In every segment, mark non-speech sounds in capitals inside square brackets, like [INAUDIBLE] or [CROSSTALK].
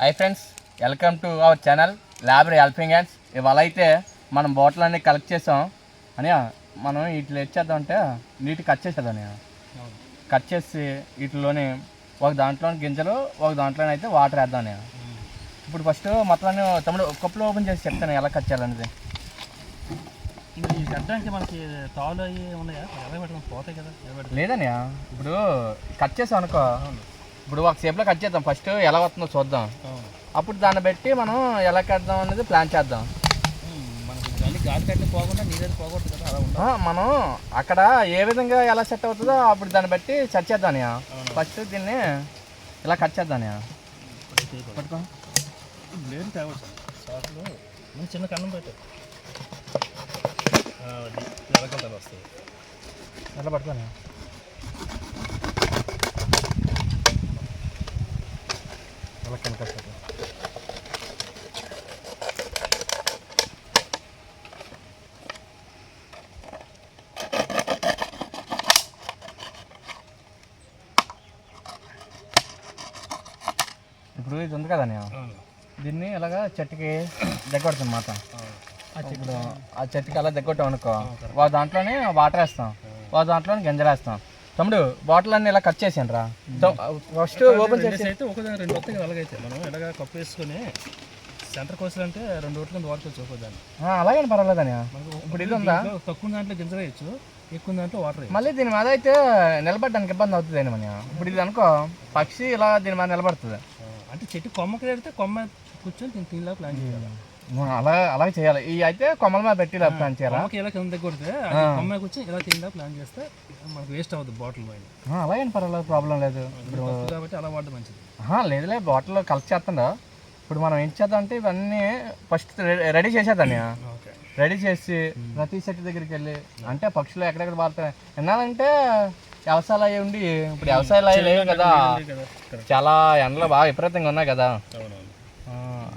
Hi friends welcome to our channel ల్యాబరీ helping hands. ఇవాళ అయితే మనం బాటిల్ అన్ని కలెక్ట్ చేసాం. అని మనం వీటిలో ఇచ్చేద్దాం అంటే నీటి కట్ చేసేద్దాం కట్ చేసి వీటిలోని ఒక దాంట్లో గింజలు ఒక దాంట్లో అయితే వాటర్ వేద్దాం నేను ఇప్పుడు ఫస్ట్ మొత్తం తమ్ముడు కప్పులో ఓపెన్ చేసి చెప్తాను ఎలా కట్ చేయాలనేది. కట్టడానికి మనకి అవి ఉన్నాయా? ఎలా పెట్టడం పోతాయి కదా ఎలా పెట్టడం లేదన్నయ్య ఇప్పుడు కట్ చేసాం అనుకో ఇప్పుడు ఒక సేపులో కట్ చేద్దాం. ఫస్ట్ ఎలా వస్తుందో చూద్దాం. అప్పుడు దాన్ని బట్టి మనం ఎలా కడదాం అనేది ప్లాన్ చేద్దాం. మనం అక్కడ ఏ విధంగా ఎలా సెట్ అవుతుందో అప్పుడు దాన్ని బట్టి సెట్ చేద్దాం. ఫస్ట్ దీన్ని ఇలా కట్ చేద్దాం పట్టుకో. చిన్న కన్నం పెట్టు. ఎలా పట్టుకోని చేద్దాం. ఇప్పుడు ఇది ఉంది కదా నేను దీన్ని ఇలాగా చెట్టుకి దగ్గొడుతుంది మాట? అవును. ఇప్పుడు ఆ చెట్టుకి అలా దగ్గొట్టాం అనుకో వా దాంట్లోనే వాటర్ వేస్తాం. వా దాంట్లోనే గింజలు వేస్తాం తమ్ముడు బాటిల్ అన్ని ఇలా కట్ చేసాను రా. ఫస్ట్ ఓపెన్ చేసి అయితే ఒకదాని రెండు వస్తాయి కదా అలాగైతే మనం ఎలాగా కప్పు వేసుకొని సెంటర్ కోసలు అంటే రెండు ఓట్ల కింద ఒక్కోదాన్ని ఆ, అలాగే పర్వాలేదని ఇప్పుడు ఇది ఉందా? తక్కువ దాంట్లో గింజలు వేయచ్చు ఎక్కువ దాంట్లో వాటర్ మళ్ళీ దీని మీద అయితే నిలబడడానికి ఇబ్బంది అవుతుంది అని మన ఇప్పుడు ఇది అనుకో పక్షి ఇలా దీని మీద నిలబడుతుంది. అంటే చెట్టు కొమ్మకి పెడితే కొమ్మ కూర్చొని దీని దీనిలా ప్లాన్ చేయాలి. అలా అలాగే చేయాలి. ఇవి అయితే కొమ్మల మీద పెట్టి ఇలా ప్లాన్ చేయాలా? కొమ్మకి ఇలా కింద కొడితే అది కొమ్మ కూర్చొని ఇలా తిందా ప్లాన్ చేస్తే మనకు వేస్ట్ అవుతుంది బాటిల్ పైన ఆ, అలాగే పర్వాలేదు ప్రాబ్లం లేదు. ఇప్పుడు కాబట్టి అలా వాడడం మంచిది. లేదులే బాటిల్ కలెక్ట్ చేస్తుందా? ఇప్పుడు మనం ఏం చేద్దాం అంటే ఇవన్నీ ఫస్ట్ రెడీ చేసేద్దాం [CLEARS THROAT] ఓకే. రెడీ చేసి ప్రతి చెట్టు దగ్గరికి వెళ్ళి అంటే పక్షులు ఎక్కడెక్కడ వాడుతాయి వినాలంటే వ్యవసాయాలు అవి ఉండి ఇప్పుడు వ్యవసాయాలు అవి లేవు కదా. కదా. చాలా ఎండలు బాగా విపరీతంగా ఉన్నాయి కదా.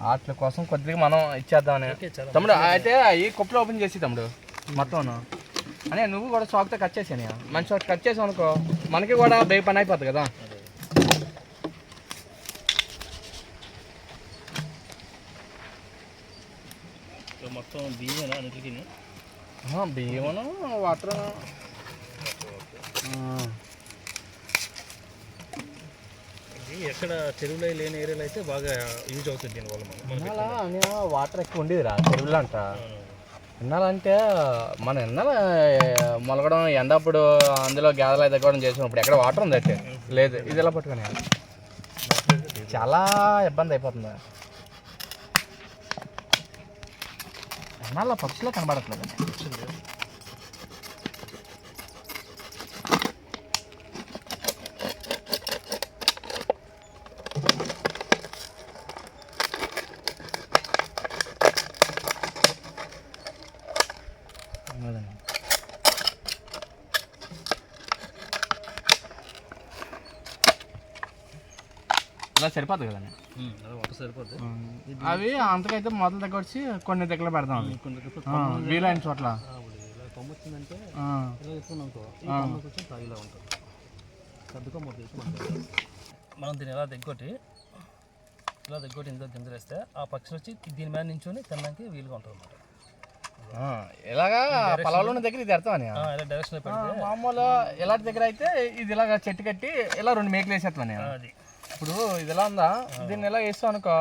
వాటి కోసం కొద్దిగా మనం ఇచ్చేద్దామని. తమ్ముడు అయితే ఈ కుప్పలు ఓపెన్ చేసి తమ్ముడు. మొత్తం అనే నువ్వు కూడా చాక్తో కట్ చేసాను మంచి చోట కట్ చేసావు అనుకో మనకి కూడా బేగ్ పని అయిపోతుంది కదా. మొత్తం బియ్యం బియ్యమును వాటర్ ఎక్కడ చెరువులో లేని ఏరియాలో అయితే బాగా యూజ్ అవుతుంది దీనివల్ల మనం ఇన్నాళ్ళ వాటర్ ఎక్కువ ఉండేది రా చెరువులు అంట. ఎన్నాలంటే మన ఎన్నాల మొలగడం ఎండప్పుడు అందులో గేదెలు ఎదగడం చేసాం ఇప్పుడు ఎక్కడ వాటర్ ఉంది అయితే? లేదు. ఇది ఎలా పట్టుకుని? చాలా ఇబ్బంది అయిపోతుంది. ఎన్నాళ్ళ పక్షులు కనబడట్లేదు అలా వంట సరిపోద్ది. అవి అంతకైతే మొదలు దగ్గర వచ్చి కొన్ని దగ్గర అవి ఆ, వీలైన చోట్ల. ఇలా ఎక్కువ కొంచెం ఉంటుంది. మనం దీన్ని ఎలా దగ్గొట్టి ఇలా దగ్గొట్టి ఇందులో గింజలు వేస్తే ఆ పక్షులు వచ్చి దీని మీద నించొని తినడానికి వీలుగా ఉంటుంది అనమాట ఇలాగా పొలంలో దగ్గర ఇది ఇలా డైరెక్షన్ మామూలు ఇలాంటి దగ్గర అయితే ఇది ఇలాగ చెట్టు కట్టి ఇలా రెండు మేకలు వేసేస్తాను అది. ఇప్పుడు ఇది ఎలా ఉందా? దీన్ని ఇలా వేస్తాం అనుకో?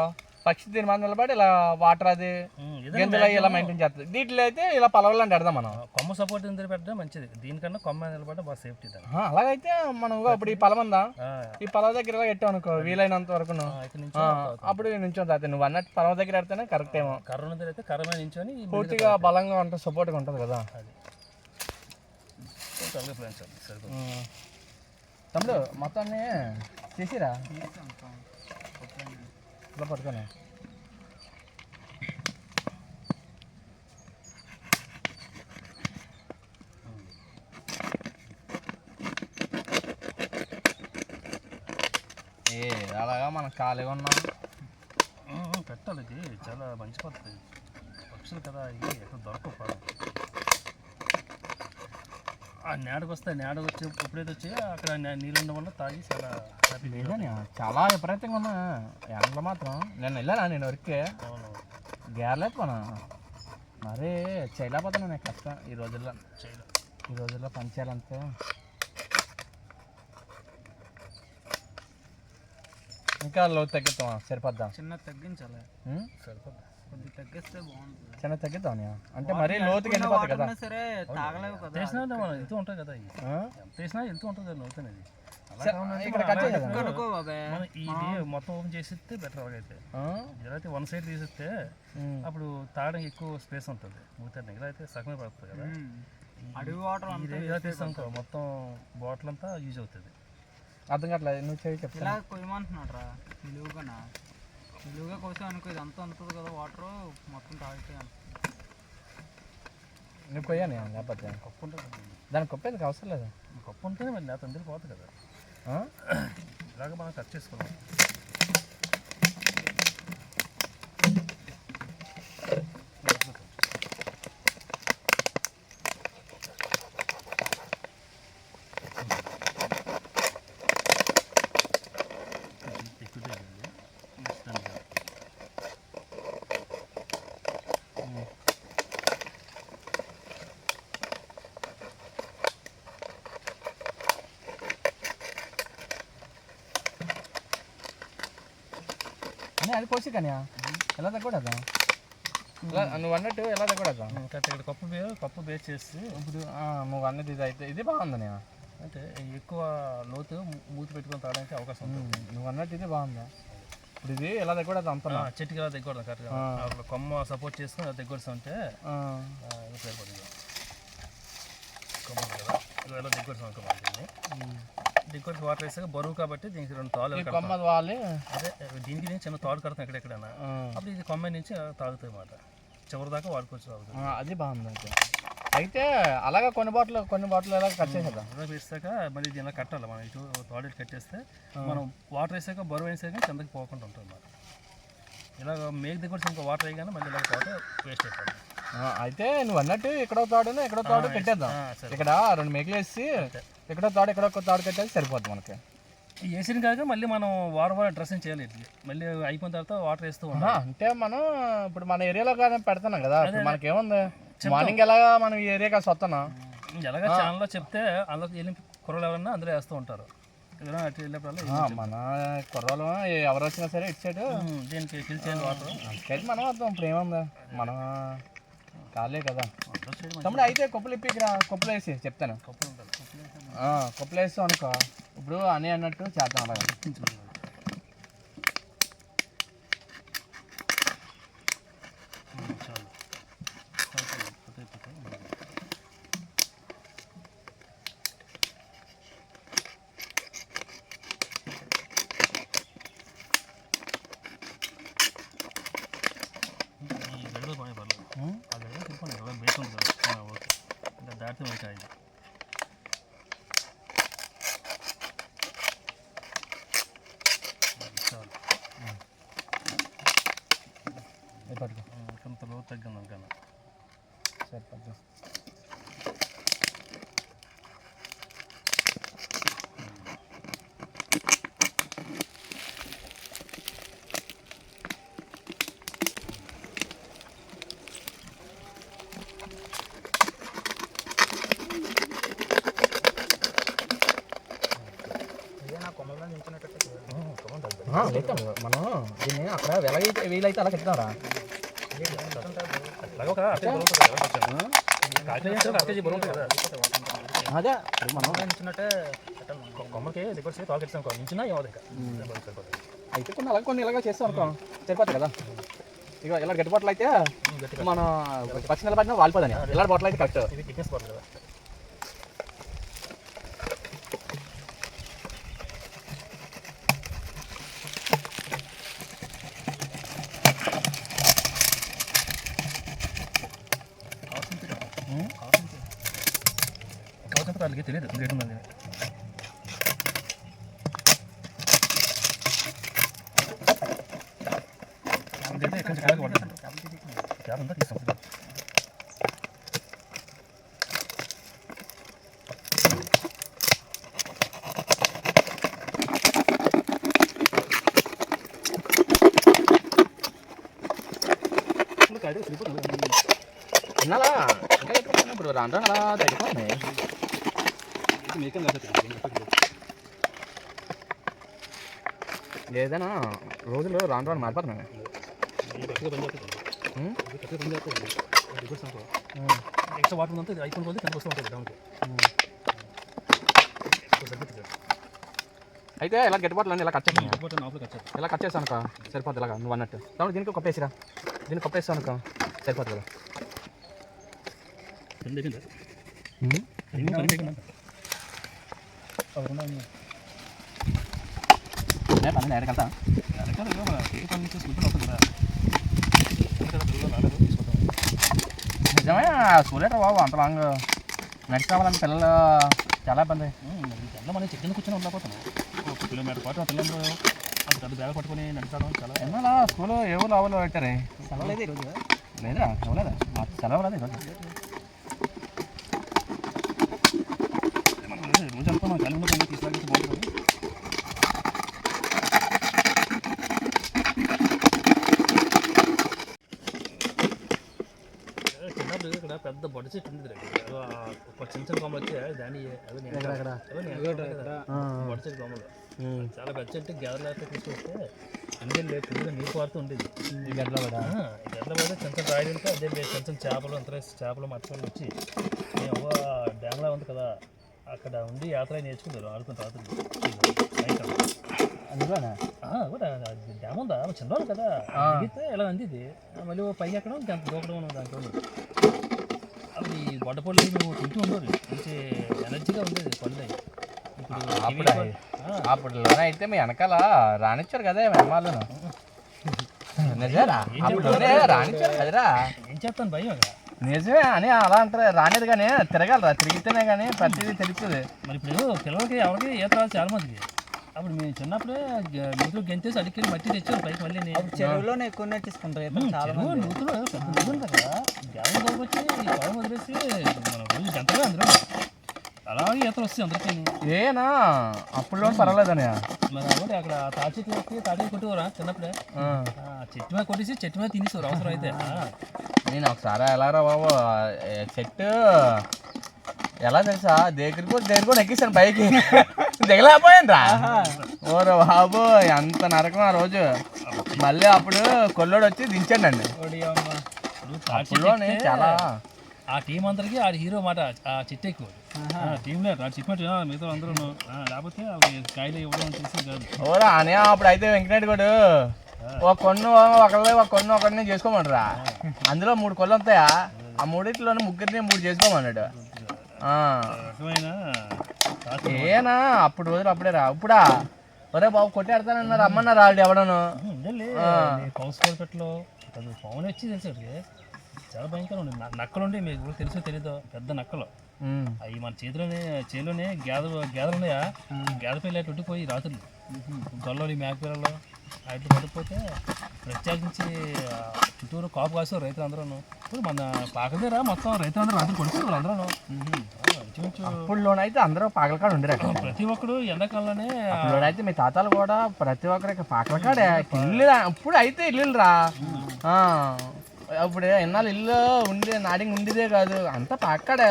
పక్షి దీని మీద నిలబడి ఇలా వాటర్ అది అవి ఇలా మెయింటైన్ చేస్తుంది. దీంట్లో అయితే ఇలా పొలంలో పెడదాం మనం. కొమ్మ సపోర్ట్ పెట్టడం మంచిది. దీనికన్నా కొమ్మ నిలబడడం బాగా సేఫ్టీ అలాగైతే మనం ఇప్పుడు ఈ పొలం ఉందా? ఈ పొలం దగ్గర ఇలా పెట్టాం అనుకో వీలైనంత వరకు అప్పుడు నుంచో తాత నువ్వు అన్నట్టు పొలం దగ్గర పెడితేనే కరెక్ట్ ఏమో. కర్ర ఉన్నది అయితే కర్ర నించొని పూర్తిగా బలంగా ఉంటుంది సపోర్ట్గా ఉంటుంది కదా. తమ్ముడు మొత్తాన్ని చేసిరా? ఇలా పట్టుకొని. ఏ అలాగా మనం ఖాళీగా ఉన్నాం. పెట్టాలి ఇది. చాలా మంచి పడుతుంది పక్షులు కదా ఇవి ఎక్కడ దొరకకపోవడం ఆ నేడకు వస్తాయి నేడ వచ్చి ఎప్పుడైతే వచ్చి అక్కడ నీళ్ళు ఉండడం వల్ల తాగి చాలా లేదని చాలా విపరీతంగా ఉన్నా. ఎండలో మాత్రం. నేను వెళ్ళానా నేను వరకే గేరలేకపోనా మరీ చేయలేకపోతున్నా నేను కష్టం. ఈ రోజుల్లో. ఈ రోజుల్లో పని చేయాలంటే. ఇంకా లో తగ్గిద్దాం సరిపోద్దాం? చిన్న తగ్గించాలి? సరిపోద్ది? కొద్దిగా తగ్గిస్తే బాగుంటుంది. చిన్న తగ్గిద్దాం. అంటే మరీ లోతుకి వెళ్ళిపోతుంది కదా. సరే తాగలేవు కదా. చేసినా మనం వెళ్తూ ఉంటాయి కదా వేసినా వెళ్తూ ఉంటుంది మనం మనం ఇది మొత్తం ఓపెన్ చేసిస్తే బెటర్ అలాగైతే. అయితే వన్ సైడ్ తీసిస్తే. అప్పుడు తాగడానికి ఎక్కువ స్పేస్ ఉంటుంది. మూతాన్ని ఇలా అయితే సగమే పడుతుంది కదా. అడవి వాటర్ ఇది ఇలా మొత్తం బాటిల్ అంతా యూజ్ అవుతుంది. అర్థం కావట్లేదు నువ్వు చేయి చెప్తా ఇలా కొయ్యమంటున్నాడు రా నిలువుగా కోసాం అనుకో ఇదంతా ఉంటుంది కదా వాటర్ మొత్తం తాగితే కొయ్యాను లేకపోతే? కప్పు ఉంటుంది దానికి కొప్పేందుకు అవసరం లేదు? కప్పు ఉంటేనే మరి లేత అందరికి పోతుంది కదా? ఇలాగ మనం కట్ చేసుకోవాలి అది కోసి కానీ ఎలా తగ్గకూడదా? ఎలా నువ్వు అన్నట్టు ఎలా తగ్గకూడదా? ఇంకా ఇక్కడ కప్పు బే కప్పు బేస్ చేసి ఇప్పుడు ఆ, నువ్వు అన్నది ఇది అయితే ఇది బాగుంది నేను అంటే ఎక్కువ లోతు మూతి పెట్టుకొని తాగడానికి అవకాశం ఉంటుంది. నువ్వు అన్నట్టు ఇది బాగుందా? ఇప్పుడు ఇది ఎలా తగ్గకూడదు అంత చెట్టుకి ఇలా దగ్గర కరెక్ట్గా. కొమ్మ సపోర్ట్ చేసుకుని అది దగ్గర ఉంటే సరిపోతుంది. కొమ్మ ఉంది కదా ఇలా ఇలా దగ్గర దగ్గర వాటర్ వేసాక బరువు కాబట్టి దీనికి రెండు తాళ్ళు కొమ్మ వాలి అదే దీనికి దీనికి చిన్న తాడు కడతాం ఎక్కడెక్కడైనా అప్పుడు ఇది కొమ్మ నుంచి తాగుతాయి అన్నమాట. చివరి దాకా వాడుకోవచ్చు తాగుతుంది ఆ, అది బాగుంది అయితే. అయితే అలాగా కొన్ని బాటిల్ కొన్ని బాటిల్ ఎలా కట్ చేసేద్దాం. ఇలా వేసాక మళ్ళీ దీని ఇలా కట్టాలి. మనం ఇటు తాడు ఇటు కట్టేస్తే మనం వాటర్ వేసాక బరువు వేసాక కిందకి పోకుండా ఉంటుంది అన్నమాట. ఇలాగ మేక దగ్గర ఇంకా వాటర్ వేయగానే మళ్ళీ ఇలా పోతే వేస్ట్ అయిపోతుంది. అయితే నువ్వు అన్నట్టు ఎక్కడో తాడు ఎక్కడో తాడు పెట్టేద్దాం. ఇక్కడ రెండు మేకలు వేసి ఎక్కడో తాడు ఎక్కడో తాడు కట్టేసి సరిపోద్ది మనకి. వేసిన కాక మళ్ళీ మనం వారం వారం డ్రెస్సింగ్ చేయాలి ఇట్లా మళ్ళీ అయిపోయిన తర్వాత వాటర్ వేస్తూ ఉండాలి. అంటే మనం ఇప్పుడు మన ఏరియాలో కానీ పెడుతున్నాం కదా. ఇప్పుడు మనకేముంది? మార్నింగ్ ఎలాగా మనం ఈ ఏరియా కాసి వస్తున్నాం? ఎలాగ ఛానల్లో చెప్తే అందులో వెళ్ళి కుర్రలు ఎవరన్నా అందులో వేస్తూ ఉంటారు. మన కుర్రోళ్ళు ఎవరు వచ్చినా సరే ఇచ్చాడు దీనికి ఫిల్ చేయండి వాటర్. అందుకని మనం వద్దాం ఇప్పుడు ఏముంది? మనం కాలే కదా. తమ్ముడు అయితే కొప్పులు ఇప్పి ఇక్కడ కొప్పులు వేసి చెప్తాను. కప్పులు ఉంటుంది కప్పులు వేస్తాం అనుకో. ఇప్పుడు అని అన్నట్టు చేద్దాం అలాగే మంచిది. ఉమ్, చాలు చాలు, చాలు. పోతే పోతే. ఈ గడిలో బాగా పర్లేదు ఉం? ఆ గడిలో తిరుపతి కదా బేస్ ఉంది కదా ఆ, ఓకే ఇంకా దాటితే మనకి ఇది చాలు ఇది పట్టుకో ఉమ్, కొంత లోతు తగ్గింది అనుకన్నా ఆ, లేతాం. మనం దీన్ని అక్కడ ఎలాగైతే వీలైతే అలా చెప్తారా అదే మనం నించున్నట్టే కొమ్మకి. అయితే కొన్ని అలాగే కొన్ని ఇలాగ చేస్తాం అనుకో సరిపోతుంది కదా ఇక ఇలా గట్టి బాటిల్ అయితే మనం పచ్చి నిలబడినా వాలిపోదని ఇలా బాటిల్ అయితే కరెక్ట్ ఇది థిక్నెస్ పడుతుంది కదా కావాల్సిన వాళ్ళకి తెలియదు రేటు మంది ఇదైతే ఎక్కడి నుంచి కాయలు పడుతుంది క్యాబ్ ఉందా తీస్తాం ఇన్నాలా ఇంకా ఇప్పుడు? రాను రాను అలా ఏదైనా రోజులు రాను రాను మారిపోతున్నాయి. ఎక్స్ట్రా వాటర్ ఉందంటే అయిపోయిన కొద్ది కనిపిస్తూ ఉంటుంది డౌన్కి అయితే ఇలా గిట్టుబాట్లు ఇలా కట్ చేస్తాను ఇలా కట్ చేస్తాను అనుకో. సరిపోద్ది ఇలాగా. నువ్వు అన్నట్టు. కాబట్టి దీనికి కప్పేసిరా. దీనికి కప్పేస్తాను అనుకో. సరిపోద్ది కదా. తీసుకుంటాం నిజమే స్కూల్ బాబు అంత లాంగ్ రావాలంటే పిల్లలు చాలా ఇబ్బంది. ఎంత మనం చెట్టు కూర్చొని ఉండకపోతున్నాం ఒక కిలోమీటర్ పాటు పిల్లలు అంత పెద్ద బ్యాగ్ పట్టుకొని నడచడం చాలా ఎన్నాలా స్కూల్ ఏ ఊళ్ళు ఆవులు పెట్టారే? సెలవులేదు ఈరోజు. లేదా? ఇవ్వలేదా సెలవు లేదు ఈరోజు మనం రోజు అంతా మనం కలిగి ఉన్న తీసుకురాగలిసి బాగుంటుంది ఇక్కడ పెద్ద బొడ్డ చెట్టు ఉంది ఒక చిన్న చిన్న కొమ్మలు వచ్చి దాని అదే అదే కదా. బొడ్డ చెట్టు కొమ్మలు. చాలా పెద్ద చెట్టు. లేకపోతే తీసుకొస్తే అందుకే లేదు. ఫుల్గా నీరు పారుతూ ఉండేది. ఆ, ఈ గడ్డలో పోతే చిన్న చిన్న రాయలు ఉంటే అదే లేదు చిన్న చిన్న చేపలు అంత చేపలు మత్స్యాలు వచ్చి మేము డ్యామ్లా ఉంది కదా. అక్కడ ఉండి యాత్ర నేర్చుకుంటారు ఆడుకుని రాత్రి సాయంకాలం అందులోనే? ఆ, కూడా అది డ్యామ్ ఉందా? చిన్నవాళ్ళు కదా. ఎలా అందిది? మళ్ళీ ఓ పైకి ఎక్కడం గంట దూకడం దాంట్లో అవి వడపళ్ళు మేము తింటూ ఉండదు మంచి ఎనర్జీగా ఉండేది పళ్ళు అప్పుడు. అప్పుడులోనే అయితే మీ వెనకాల రానిచ్చారు కదా మెహమాలను [LAUGHS] నిజమేరా? అప్పుడులోనే రానిచ్చారు కదరా? ఏం చేస్తాను భయం నిజమే అని అలా అంటారు. రానిది కానీ తిరగాలరా? తిరిగితేనే కానీ ప్రతిదీ తెలుస్తుంది మరి ఇప్పుడు పిల్లలకి ఎవరికి ఈత రాదు చాలా మందికి. అప్పుడు మేము చిన్నప్పుడే నూతులు గెంతేసి అడిగి మట్టి తెచ్చారు పైకి మళ్ళీ చెరువులోనే ఎక్కువ నేర్చేసుకుంటారు ఈతలు చాలా నూతులు పెద్ద కదా. గ్యాస్ ఈ పొలం వదిలేసి మనం రోజు గంటగా అందులో అలాగే ఈతలు వస్తాయి అందరికీ ఏనా? అప్పుడులో పర్వాలేదని మరి అక్కడ అక్కడ తాటి చెట్టు ఎక్కి తాటి కొట్టేవారా చిన్నప్పుడే చెట్టు మీద కొట్టేసి చెట్టు మీద తినేసేవారు అవసరం అయితే నేను ఒకసారి ఎలారా బాబు? చెట్టు ఎలా తెలుసా? దగ్గర కూడా దగ్గర కూడా ఎక్కిస్తాను పైకి. [LAUGHS] దిగలేకపోయాను రా ఓరే బాబు ఎంత నరకం ఆ రోజు. మళ్ళీ అప్పుడు కొల్లోడు వచ్చి దించాడండి ఓడి అమ్మ. ఇప్పుడు తాటి చెట్టు అప్పుడులోనే చాలా. ఆ టీం అందరికి ఆ హీరో మాట ఆ చెట్టు ఎక్కువ టీం లేదు ఆ చెప్పినట్టు మిగతా అందరూ లేకపోతే కాయలు ఇవ్వడం చేసి కాదు. ఓరా అని అప్పుడు అయితే వెంకటరెడ్డి కూడా ఒక కొన్ను ఒకళ్ళే ఒక కొన్ను ఒకరిని చేసుకోమనరా అందులో మూడు కొళ్ళు వస్తాయా? ఆ మూడిట్లోనే ముగ్గురిని మూడు చేసుకోమన్నాడు. ఏనా? అప్పుడు రోజులు అప్పుడే రా. ఇప్పుడా? ఒరే బాబు కొట్టేడతానన్నారు అమ్మన్నారు వాళ్ళు ఎవడను? అది పవన్ వచ్చి తెలుసు. చాలా భయంకరం ఉండే నక్కలు ఉండే మీకు కూడా తెలుసో తెలీదో పెద్ద నక్కలు. అవి మన చేతిలోనే చేలోనే గేద గేదలు ఉన్నాయా గేద పిల్ల అటు ఉండిపోయి రాత్రులు. గొల్లలు మేక పిల్లలు అటు పడిపోతే ప్రత్యేకించి చుట్టూరు కాపు కాసేవారు రైతులు అందరూ ఇప్పుడు మన పాకదేరా మొత్తం రైతులు అందరూ రాత్రి కొడుతున్నారు అందరూ అప్పుడులోనైతే అందరూ పాకలకాడ ఉండిరా ప్రతి ఒక్కడు ఎండాకాలంలోనే అప్పుడులోనైతే మీ తాతలు కూడా ప్రతి ఒక్కరికి పాకలకాడే. ఇల్లు ఇప్పుడు అయితే ఇల్లు రా. అప్పుడు ఎన్నాళ్ళు ఇల్లు ఉండే నాడింగ్ ఉండేదే కాదు. అంతా పాకాడే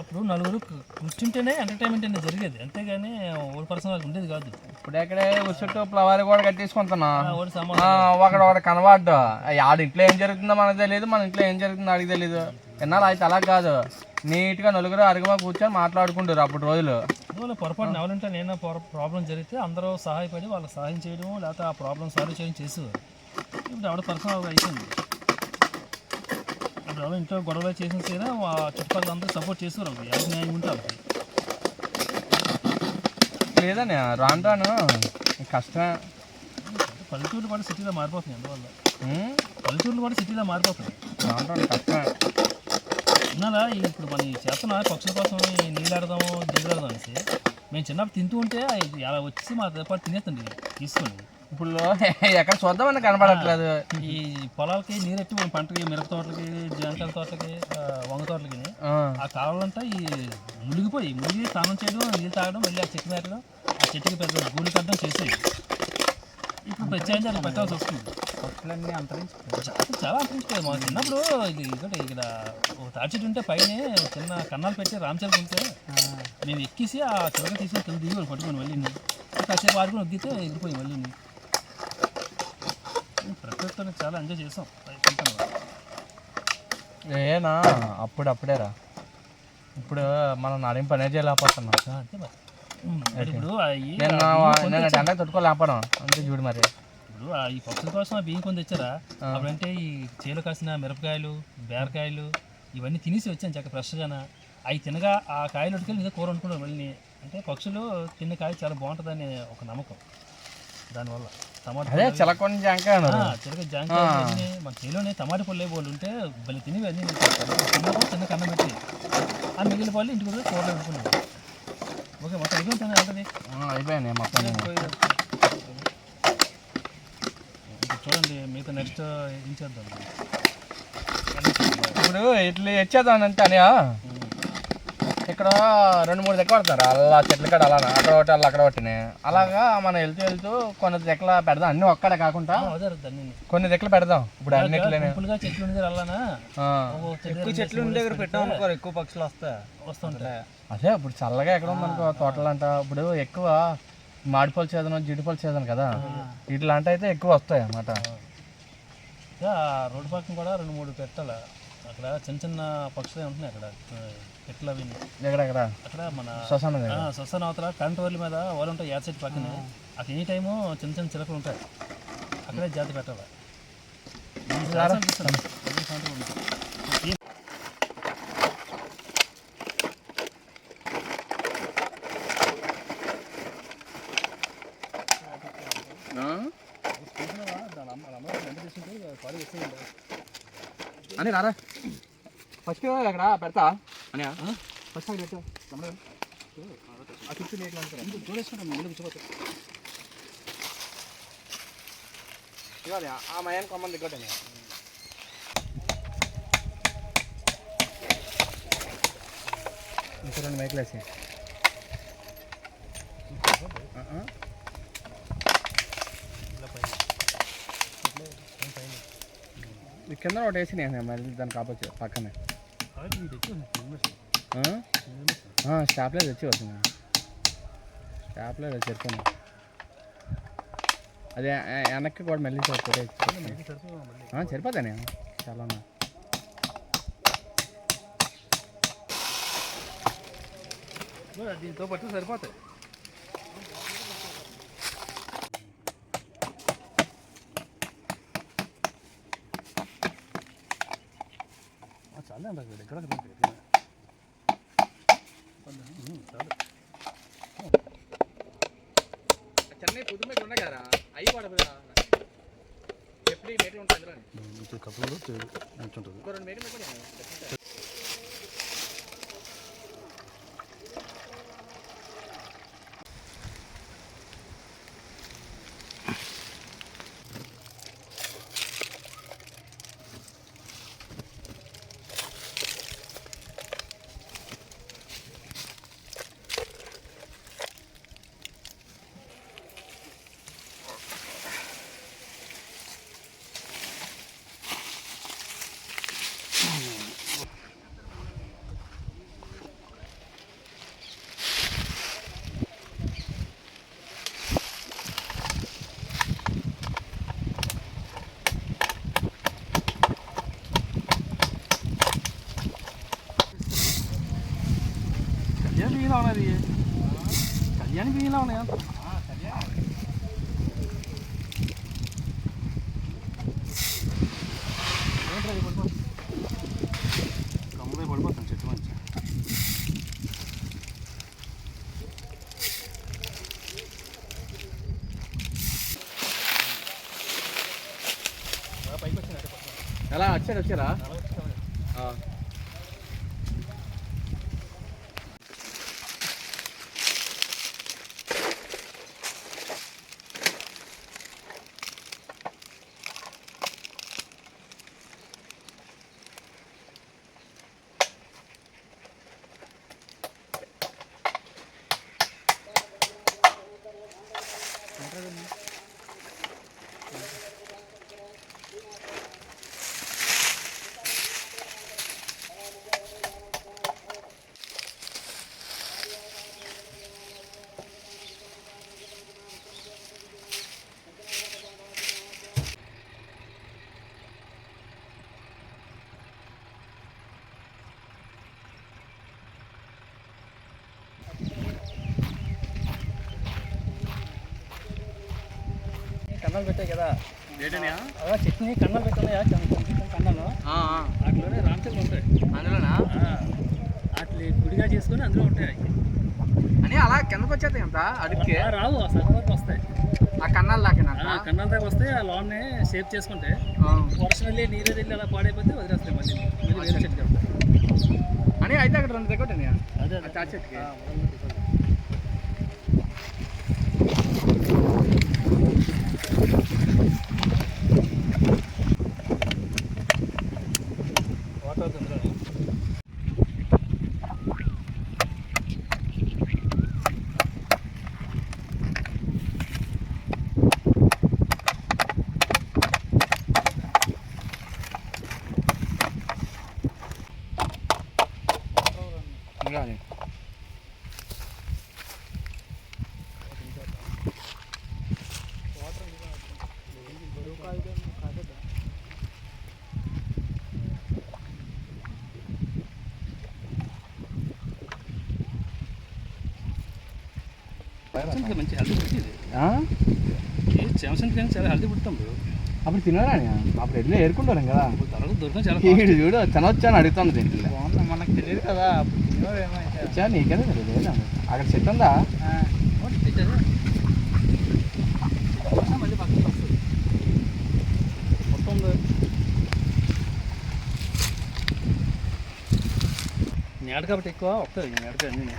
అప్పుడు నలుగురు కూర్చుంటేనే ఎంటర్టైన్మెంట్ అనేది జరిగేది. అంతేగాని ఓడి పర్సన్ వాళ్ళకి ఉండేది కాదు. ఇప్పుడు ఎక్కడే చుట్టూ ఫ్లవర్ కూడా కట్టేసుకుంటున్నా. ఒకడు ఒకడు కనబడ్డు. ఆడ ఇంట్లో ఏం జరుగుతుందో మనకు తెలియదు మన ఇంట్లో ఏం జరుగుతుందో అడిగి తెలియదు ఎన్నాళ్ళు అయితే అలా కాదు. నీట్గా నలుగురు అరుగుమా కూర్చొని మాట్లాడుకుంటారు అప్పుడు రోజులు. పొరపాటున ఎవరంటే నేను ప్రాబ్లం జరిగితే అందరూ సహాయపడి వాళ్ళకి సహాయం చేయడం లేకపోతే ఆ ప్రాబ్లం సాల్వ్ చేయడం చేసేవారు. ఇప్పుడు ఎవడ పర్సనల్ అయిపోయింది. ఎవరో ఇంట్లో గొడవలు చేసిన సరే ఆ చుట్టుపక్కల అందరూ సపోర్ట్ చేసేవారు వాళ్ళకి. ఎవరికి న్యాయం ఉంటే వాళ్ళకి. లేదని రాను రాను కష్టమే. పల్లెటూరు కూడా సిటీలో మారిపోతుంది అందువల్ల. పల్లెటూర్లు కూడా సిటీలో మారిపోతుంది రాను రాను కష్టమే. విన్నారా ఈ ఇప్పుడు మన చేతన పక్షుల కోసం ఈ నీళ్ళు ఆడదాము దిగులు ఆడదాం అనేసి. మేము చిన్నప్పుడు తింటూ ఉంటే అలా వచ్చి మా పాటు తినేస్తుంది తీసుకొని. ఇప్పుడు [LAUGHS] ఎక్కడ చూద్దామని కనపడట్లేదు ఈ పొలాలకి నీరు ఎట్టి పంటకి మిరప తోటలకి జాంకాయల తోటలకి వంగ తోటలకి ఆ, కావాలంటే ఈ మునిగిపోయి మునిగి స్నానం చేయడం నీళ్ళు తాగడం వెళ్ళి ఆ చెట్టు మేరడం ఆ చెట్టుకి పెద్ద గూళ్ళు కట్టడం చేసేది ఇప్పుడు ప్రత్యేకంగా అలా పెట్టాల్సి వస్తుంది. పక్షులన్నీ అంతరించి చాలా అంతరించిపోయాయి. మా చిన్నప్పుడు ఇది ఇక్కడ ఇక్కడ ఒక తాటి చెట్టు ఉంటే పైన చిన్న కన్నాలు పెట్టి రామచల్ ఉంటే మేము ఎక్కేసి ఆ చిలక తీసుకొని కింద దిగి పట్టుకొని మళ్ళీ కాసేపు ఆడుకొని ఒగ్గితే ఎగిరిపోయి మళ్ళీ ప్రకృతితో చాలా ఎంజాయ్ చేసాం. ఏనా అప్పుడు అప్పుడేరా ఇప్పుడు మనం నడిం పనే చేయలేకపోతున్నాం. ఇప్పుడు నేను తట్టుకోలేకపోవడం అంతే చూడు మరి. ఇప్పుడు ఈ పక్షుల కోసం ఆ బియ్యం కొని తెచ్చారా? అప్పుడంటే ఈ చేలు కాసిన మిరపకాయలు బీరకాయలు ఇవన్నీ తినేసి వచ్చాను చక్క ఫ్రెష్గాన. అవి తినగా ఆ కాయలు ఉట్టుకెళ్ళి ఇదే కూర వండుకున్నాం మళ్ళీ. అంటే పక్షులు తిన్న కాయ చాలా బాగుంటుందని ఒక నమ్మకం. దానివల్ల. అదే చిలకొని జాంకాయ అన్నారు. చిలక జాంకాయ మన చేలోనే టమాటా పళ్ళు వాళ్ళు ఉంటే బలి తిని అన్నీ చిన్నప్పుడు చిన్న కన్నం పెట్టి. ఆ మిగిలిన పళ్ళు ఇంటికి కూడా కూరలో వండుకున్నాం ఓకే మొత్తం అయిపోతుంది ఆల్రెడీ? ఆ, అయిపోయాయి మొత్తం చూడండి మిగతా నెక్స్ట్ ఏం చేద్దాం? ఇప్పుడు ఇట్లా ఇచ్చేద్దాం అంటే అని ఇక్కడ రెండు మూడు దగ్గర పడతారు. అలా చెట్ల కాడ అలా అక్కడ ఒకటి అలా అక్కడ ఒకటి అలాగా మనం వెళ్తూ వెళ్తూ కొన్ని దగ్గర పెడదాం. అన్ని ఒక్కడే కాకుండా కొన్ని దగ్గర పెడదాం. ఇప్పుడు అన్నిట్లేనే. సింపుల్గా చెట్లు ఉండే అలానా ఆ. ఒక్కొక్క చెట్టు ఎక్కువ చెట్లు దగ్గర పెట్టాం అనుకోరు ఎక్కువ పక్షులు వస్తాయి. వస్తుంటాయి. అదే ఇప్పుడు చల్లగా ఎక్కడ ఉందనుకో తోటలు అంట ఇప్పుడు ఎక్కువ మాడిపళ్ళు చేదనం జీడిపళ్ళు చేదనం కదా? ఇట్లాంటి అయితే ఎక్కువ వస్తాయి అన్నమాట. రోడ్డు పక్కన కూడా రెండు మూడు పెట్టాల. అక్కడ చిన్న చిన్న పక్షులు ఉంటున్నాయి అక్కడ. పెట్టలు అవి? ఎక్కడెక్కడ అక్కడ మన శ్మశానం దగ్గర. ఆ, శ్మశాన అవతల కరెంట్ వైర్ల మీద వాళ్ళు ఉంటాయి యాడ్ సైడ్ పక్కనే. అక్కడ ఎనీ టైము చిన్న చిన్న చిలకలు ఉంటాయి. అక్కడే జాతి పెట్టాలి. అని రారా? ఫస్ట్ అక్కడ పెడతా. అని ఫస్ట్ అక్కడ పెట్టు తమ్ముడు. ఆ చుట్టూ నీళ్ళు అంటారు ఇంకో చూడేసుకుంటాం ముందు కూర్చోపోతే ఇవ్వాలి ఆ మయాన్ కొమ్మని దిగ్గొట్టని ఇంకా రెండు మైకులు వేసి ఈ కింద ఒకటి వేసి నేను మళ్ళీ దానికి ఆపోచి పక్కనే స్టాప్లర్ తెచ్చి వస్తుంది స్టాప్లర్ చెప్పాను అదే వెనక్కి కూడా మళ్ళీ సరిపోతే మనకి సరిపోదు మళ్ళీ. సరిపోతా నేను చాలా ఉన్నా దీంతో పాటు సరిపోతాయి. చాలా అండి అక్కడ ఎక్కడ చాలు చెన్నై పుదు మేకలు ఉన్నాయి కదా అవి పడదు ఎప్పుడు ఈ మేకలు ఉంటాయి అందులో కప్పులు ఉంటుంది ఇంకో రెండు మేకలు కళ్యాణ్ బియ్యంలో ఉన్నాయి కన్నాలు పెట్టాయి కదా. చట్నీ కన్నాలు పెట్టాయా కన్నాలు. వాటిలోనే రామచంద్ర ఉంటాయి అందులోనా? వాటిని గుడిగా చేసుకొని అందులో ఉంటాయి అని అలా కిందకు వచ్చేది ఎంత అడిగితే రావు ఆ సగం వరకు వస్తాయి. ఆ కన్నాలు దాకినా ఆ కన్నాల దాకా వస్తే ఆ లోన్నే షేప్ చేసుకుంటే వర్షం వెళ్ళి నీరు వెళ్ళి అలా పాడైపోతే వదిలేస్తాయి మళ్ళీ. వేరే. అని అయితే అక్కడ రెండు దగ్గర అదే ఆ చెట్టుకి. ఆ, మంచి హెల్తీ ఫుడ్ ఇది. చాలా హెల్తీ తమ్ముడు అప్పుడు తినరా అప్పుడు ఎట్లా ఏరుకుంటారు కదా త్వరగా దొరకడం చాలా ఈడు చూడు దీంట్లో. బాగుంది మనకు తెలియదు కదా అప్పుడు నీకేదా తెలియదు? అక్కడ చెట్టు ఉందా. నేడ కాబట్టి ఎక్కువ వస్తుంది నేడకి అన్నీ.